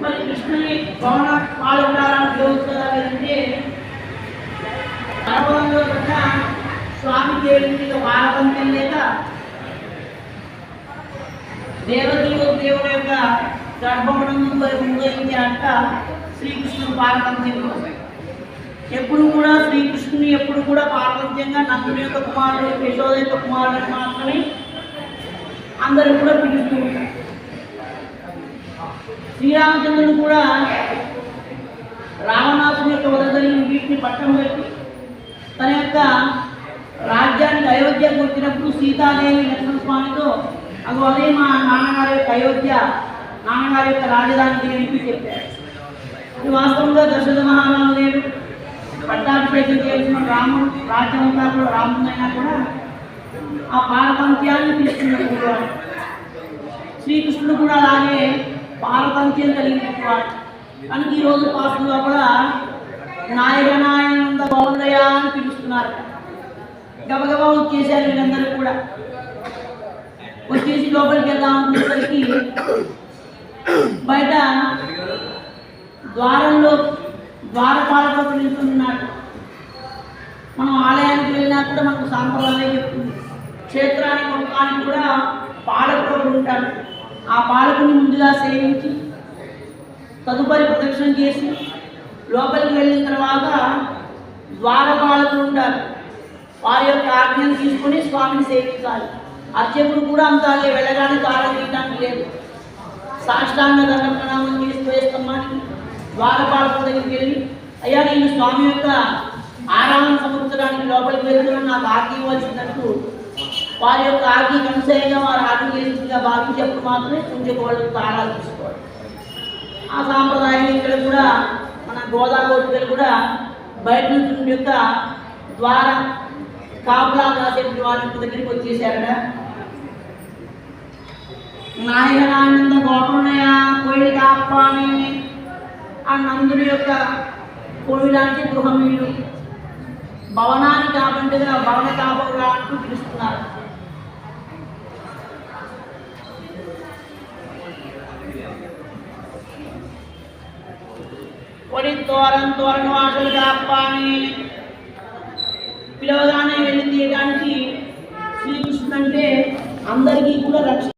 మరి కృష్ణుని భవన పాల్గొనాలని దేవుడు కదా లేదంటే గర్భంలో కూడా స్వామి దేవుడి వారపంచం లేక దేవతలు దేవుడు యొక్క గర్భమును అంట శ్రీకృష్ణుడు పారపంచంలో ఎప్పుడు కూడా శ్రీకృష్ణుని ఎప్పుడు కూడా పారపంచంగా నందుని యొక్క కుమారుడు యశోద యొక్క కుమారుడు మాత్రమే అందరూ కూడా పిలుస్తూ ఉంటారు. శ్రీరామచంద్రుడు కూడా రావణాసుని యొక్క వదలని వీటిని పట్టం పెట్టి తన యొక్క రాజ్యానికి అయోధ్యకు వచ్చినప్పుడు సీతాదేవి లక్ష్మణ స్వామితో అగో అదే మా నాన్నగారి యొక్క అయోధ్య నాన్నగారి యొక్క రాజధానికి వెళ్ళి చెప్పారు. ఇది వాస్తవంగా దశరథ మహారాజు లేడు పట్టాభిషేకం చేసిన రాముడు రాజ్యం అంతా కూడా రాముడైనా కూడా ఆ పారతంత్యాన్ని తీసుకున్నటువంటి వాడు శ్రీకృష్ణుడు కూడా అలాగే పారతంత్యం కలిగినటువంటి కనుక ఈరోజు పాటలో కూడా నాయకనాయనంద బాగుందయా అని పిలుస్తున్నారు. గబగబా వచ్చేసారు వీళ్ళందరూ కూడా. వచ్చేసి లోపలికి వెళ్దాం అనుకునేసరికి బయట ద్వారంలో ద్వారపాలకుడు నిల్చున్నాడు. మనం ఆలయానికి వెళ్ళినా కూడా మనకు సాంప్రదాయం చెప్తుంది. క్షేత్రానికి మొత్తానికి కూడా పాలకుడు ఉంటాడు ఆ పాలకుని ముందుగా సేవించి తదుపరి ప్రదక్షిణ చేసి లోపలికి వెళ్ళిన తర్వాత ద్వారపాలకులు ఉంటారు. వారి యొక్క ఆజ్ఞను తీసుకొని స్వామిని సేవించాలి. అర్చకుడు కూడా అంత అల్లే వెళ్ళగానే తాళం తీయడానికి లేదు. సాష్టాంగ దండ ప్రణామం చేసి వేస్తామని ద్వారపాలకుల దగ్గరికి వెళ్ళి అయ్యా నేను స్వామి యొక్క ఆరాధన సముద్రానికి లోపలికి వెళ్తున్న నాకు ఆజ్ఞ ఇవ్వాల్సిందంటూ వారి యొక్క ఆజ్ఞ అనుసరిగా వారు ఆజ్ఞ చేసిందిగా భావించేప్పుడు మాత్రమే కుంజకు వాళ్ళు తాళాలు తీసుకోవాలి. ఆ సాంప్రదాయం ఇక్కడ కూడా మన గోదావరి కూడా బయట నుంచి యొక్క ద్వారా కాపులా కాసేపు వారి యొక్క దగ్గరికి వచ్చేసారట. నాయనానంద గోపన్నయ్య కోయిల కాపాని ఆ నందుడి యొక్క కోయిలాంటి గృహం వీళ్ళు. భవనాన్ని కాబంటిగా భవన కాబోగా అంటూ పిలుస్తున్నారు. కొడి తోరణ తోరణ వాసులు కాపాని పిలవగానే వెళ్ళి తీయడానికి శ్రీకృష్ణుడు అంటే అందరికీ కూడా రక్షణ